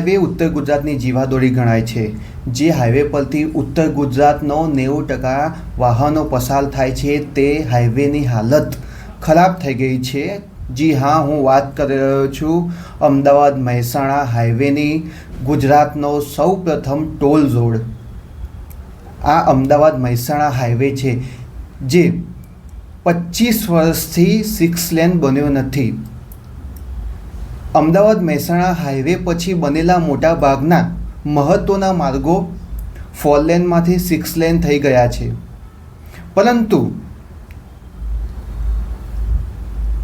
Highway ઉત્તર ગુજરાતની જીવાદોરી ગણાય છે, જે હાઈવે પરથી ઉત્તર ગુજરાતનો નેવું ટકા વાહનો પસાર થાય છે, તે હાઈવેની હાલત ખરાબ થઈ ગઈ છે. જી હા, હું વાત કરી રહ્યો છું અમદાવાદ મહેસાણા હાઈવેની ગુજરાતનો સૌ પ્રથમ ટોલ રોડ. આ અમદાવાદ મહેસાણા હાઈવે છે, જે પચીસ વર્ષથી સિક્સ લેન બન્યો નથી. અમદાવાદ મહેસાણા હાઈવે પછી બનેલા મોટા ભાગના મહત્ત્વના માર્ગો ફોર લેનમાંથી સિક્સ લેન થઈ ગયા છે. પરંતુ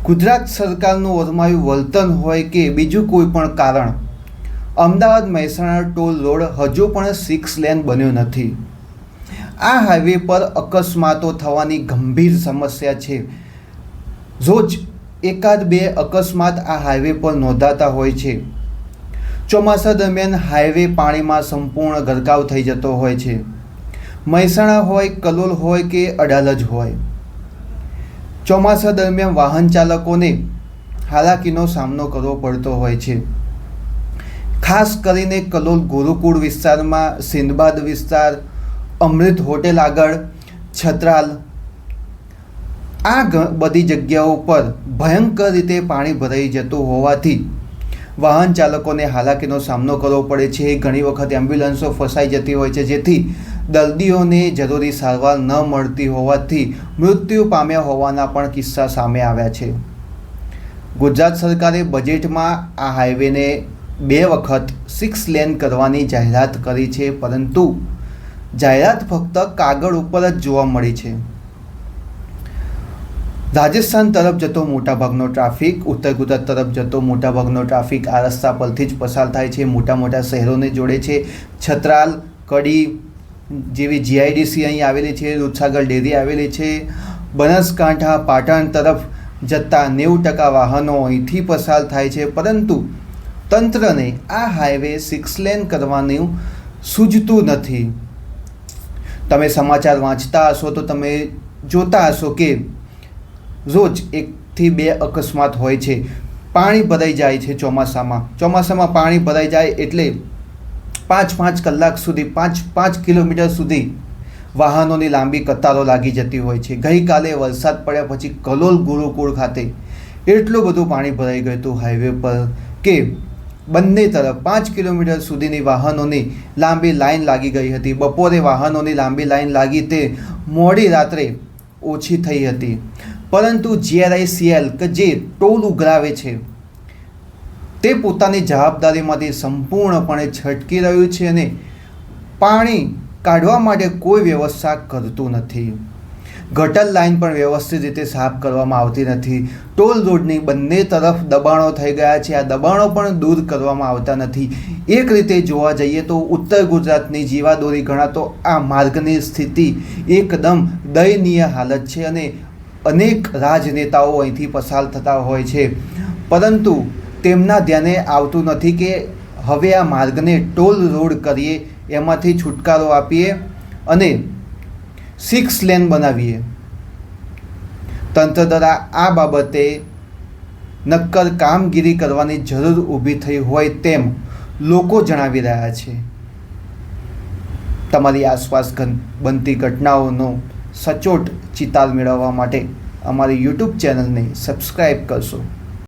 ગુજરાત સરકારનું ઓરમાયું વર્તન હોય કે બીજું કોઈ પણ કારણ, અમદાવાદ મહેસાણા ટોલ રોડ હજુ પણ સિક્સ લેન બન્યો નથી. આ હાઈવે પર અકસ્માતો થવાની ગંભીર સમસ્યા છે. રોજ એકાદ બે અકસ્માત આ હાઈવે પર નોંધાતા હોય છે. ચોમાસા દરમિયાન હાઈવે પાણીમાં સંપૂર્ણ ગરકાવ થઈ જતો હોય છે. મહેસાણા હોય, કલોલ હોય કે અડાલજ હોય. ચોમાસા દરમિયાન વાહન ચાલકોને હાલાકીનો સામનો કરવો પડતો હોય છે. ખાસ કરીને કલોલ ગુરુકુળ વિસ્તારમાં, સિંધબાદ વિસ્તાર, અમૃત હોટેલ આગળ, છત્રાલ આ બધી જગ્યાઓ પર ભયંકર રીતે પાણી ભરાઈ જતું હોવાથી વાહન ચાલકોને હાલાકીનો સામનો કરવો પડે છે. ઘણી વખત એમ્બ્યુલન્સો ફસાઈ જતી હોય છે, જેથી દર્દીઓને જરૂરી સારવાર ન મળતી હોવાથી મૃત્યુ પામ્યા હોવાના પણ કિસ્સા સામે આવ્યા છે. ગુજરાત સરકારે બજેટમાં આ હાઈવેને બે વખત સિક્સ લેન કરવાની જાહેરાત કરી છે, પરંતુ જાહેરાત ફક્ત કાગળ ઉપર જ જોવા મળી છે. રાજસ્થાન તરફ જતો મોટાભાગનો ટ્રાફિક, ઉત્તર ગુજરાત તરફ જતો મોટાભાગનો ટ્રાફિક આ રસ્તા પરથી જ પસાર થાય છે. મોટા મોટા શહેરોને જોડે છે. છત્રાલ, કડી જેવી જીઆઈડીસી અહીં આવેલી છે. દૂધસાગર ડેરી આવેલી છે. બનાસકાંઠા, પાટણ તરફ જતા નેવું ટકા વાહનો અહીંથી પસાર થાય છે. પરંતુ તંત્રને આ હાઈવે સિક્સ લેન કરવાનું સૂજતું નથી. તમે સમાચાર વાંચતા હશો તો તમે જોતા હશો કે રોજ એકથી બે અકસ્માત હોય છે. પાણી ભરાઈ જાય છે ચોમાસામાં. ચોમાસામાં પાણી ભરાઈ જાય એટલે પાંચ પાંચ કલાક સુધી, પાંચ પાંચ કિલોમીટર સુધી વાહનોની લાંબી કતારો લાગી જતી હોય છે. ગઈકાલે વરસાદ પડ્યા પછી કલોલ ગુરુકુળ ખાતે એટલું બધું પાણી ભરાઈ ગયું હતું હાઈવે પર કે બંને તરફ પાંચ કિલોમીટર સુધીની વાહનોની લાંબી લાઈન લાગી ગઈ હતી. બપોરે વાહનોની લાંબી લાઈન લાગી તે મોડી રાત્રે ઓછી થઈ હતી. પરંતુ જીઆરઆઈસીએલ કે જે ટોલ ઉઘરાવે છે, તે પોતાની જવાબદારીમાંથી સંપૂર્ણપણે છટકી રહ્યું છે અને પાણી કાઢવા માટે કોઈ વ્યવસ્થા કરતું નથી. ગટર લાઈન પણ વ્યવસ્થિત રીતે સાફ કરવામાં આવતી નથી. ટોલ રોડની બંને તરફ દબાણો થઈ ગયા છે. આ દબાણો પણ દૂર કરવામાં આવતા નથી. એક રીતે જોવા જઈએ તો ઉત્તર ગુજરાતની જીવાદોરી ગણાતો આ માર્ગની સ્થિતિ એકદમ દયનીય હાલત છે અને અનેક રાજનેતાઓ અહીંથી પસાર થતા હોય છે. પરંતુ તેમના ધ્યાને આવતું નથી કે હવે આ માર્ગને ટોલ રોડ કરીએ, એમાંથી છુટકારો આપીએ અને સિક્સ લેન બનાવીએ. તંત્ર દ્વારા આ બાબતે નક્કર કામગીરી કરવાની જરૂર ઊભી થઈ હોય તેમ લોકો જણાવી રહ્યા છે. તમારી આસપાસ બનતી ઘટનાઓનો સચોટ ચિતાર મેળવવા માટે અમારી યુટ્યુબ ચેનલને સબસ્ક્રાઈબ કરશો.